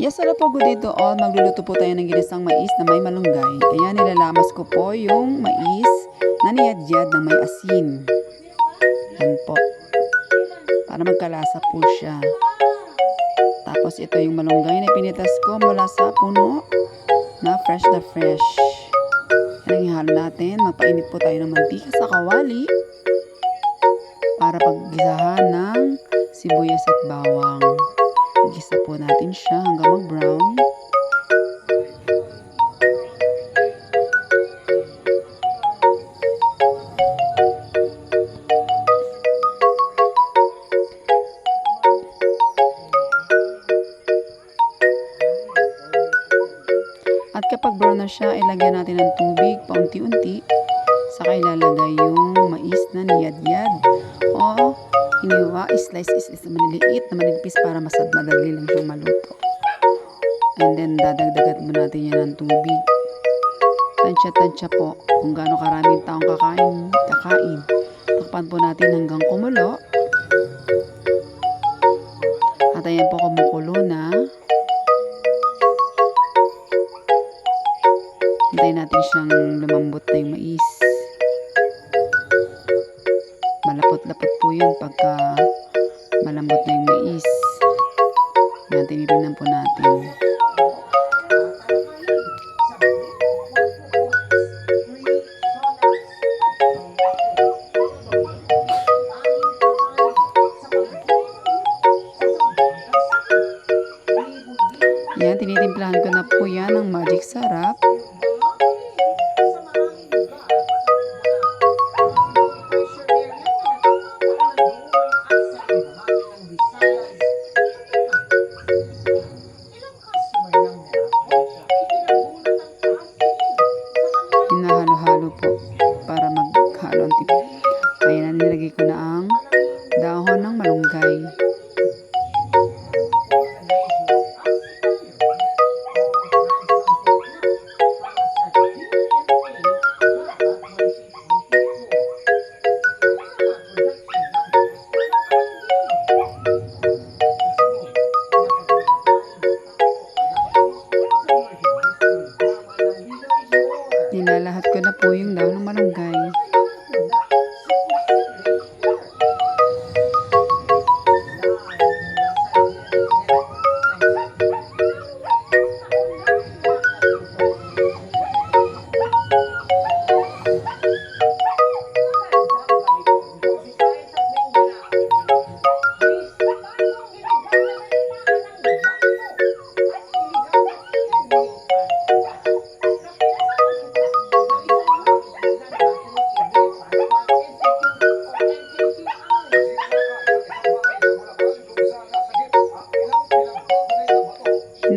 Yes, wala po good all. Magluluto po tayo ng ginisang mais na may malunggay. Ayan, nilalamas ko po yung mais na niyadyad na may asin. Yan po. Para magkalasa po siya. Tapos ito yung malunggay na pinitas ko mula sa puno na fresh na fresh. Yan ang natin. Mapainit po tayo ng mantika sa kawali para paggisahan ng sibuyas at bawang. Igisa po natin siya hanggang mag-brown. At kapag brown na siya, ilagyan natin ng tubig paunti-unti. Saka ilalagay yung mais na niyad-yad. O hiniwa, slice is is na maliliit na manigpis para mas madali lang siyang maluto. And then dadagdagan mo natin yan ng tubig. Tansya-tansya po kung gaano karaming taong kakain. kakain. Takpan po natin hanggang kumulo. At ayan po kumukulo na. Hintayin natin siyang lumambot na yung mais. Malapot-lapot po yun pagka malambot na yung mais. Yan, tinitingnan po natin. Yan, tinitimplahan ko na po yan ng magic sarap.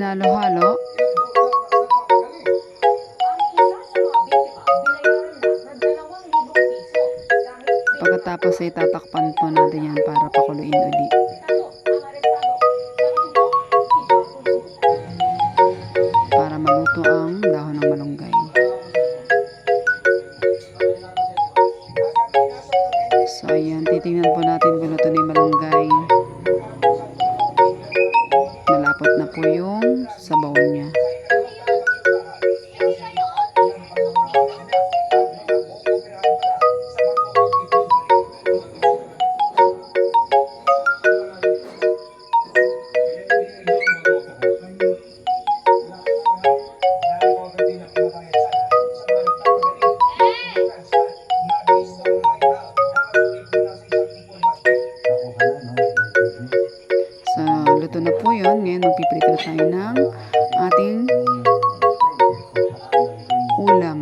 Hinalo-halo. Pagkatapos ay tatakpan po natin yan para pakuluin uli. Na po yung sabaw niya. Luto na po yun. Ngayon, magpiprito tayo ng ating ulam.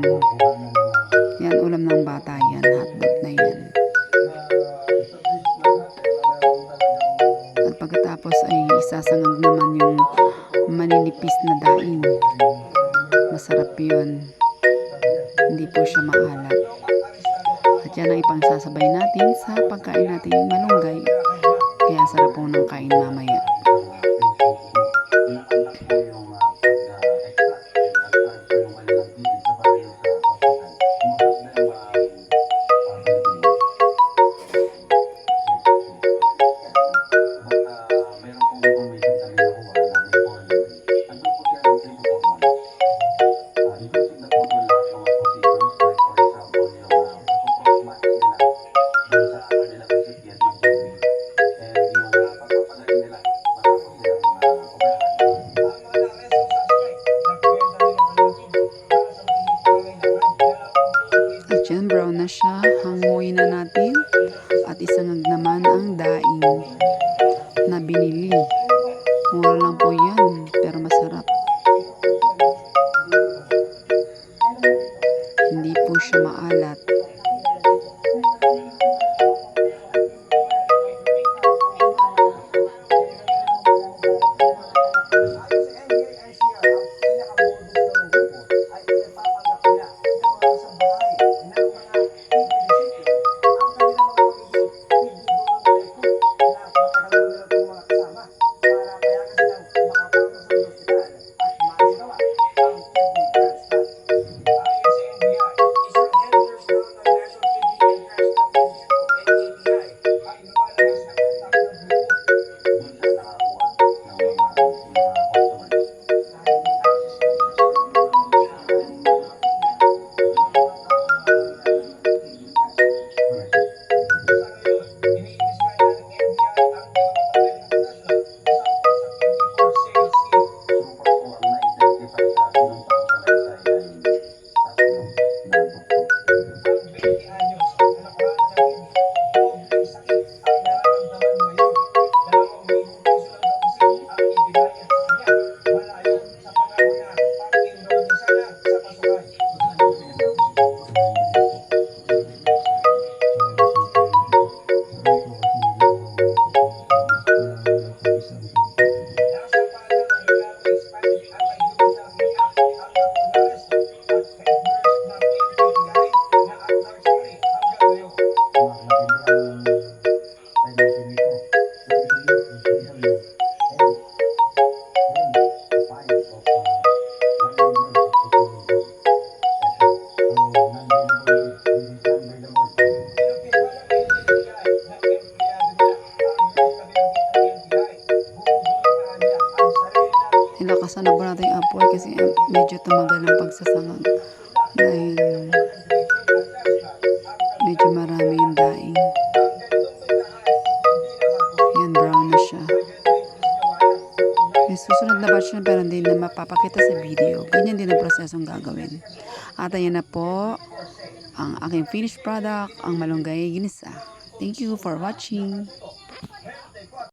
Yan, ulam ng bata yan. Hotdog na yan. At pagkatapos ay isasangag naman yung maninipis na daing. Masarap yun. Hindi po siya maalat. At yan ang ipangsasabay natin sa pagkain natin malunggay. Kaya sarap po ng kain mamaya. saging. Mura lang po yan, pero masarap. Hindi po siya maalat. Nilakasan na po natin yung apoy kasi eh, medyo tumagal ang pagsasangag dahil medyo marami yung siya. May susunod na batch na pero hindi na mapapakita sa video. Ganyan din ang prosesong gagawin. At ayan na po ang aking finished product, ang malunggay ginisa. Thank you for watching.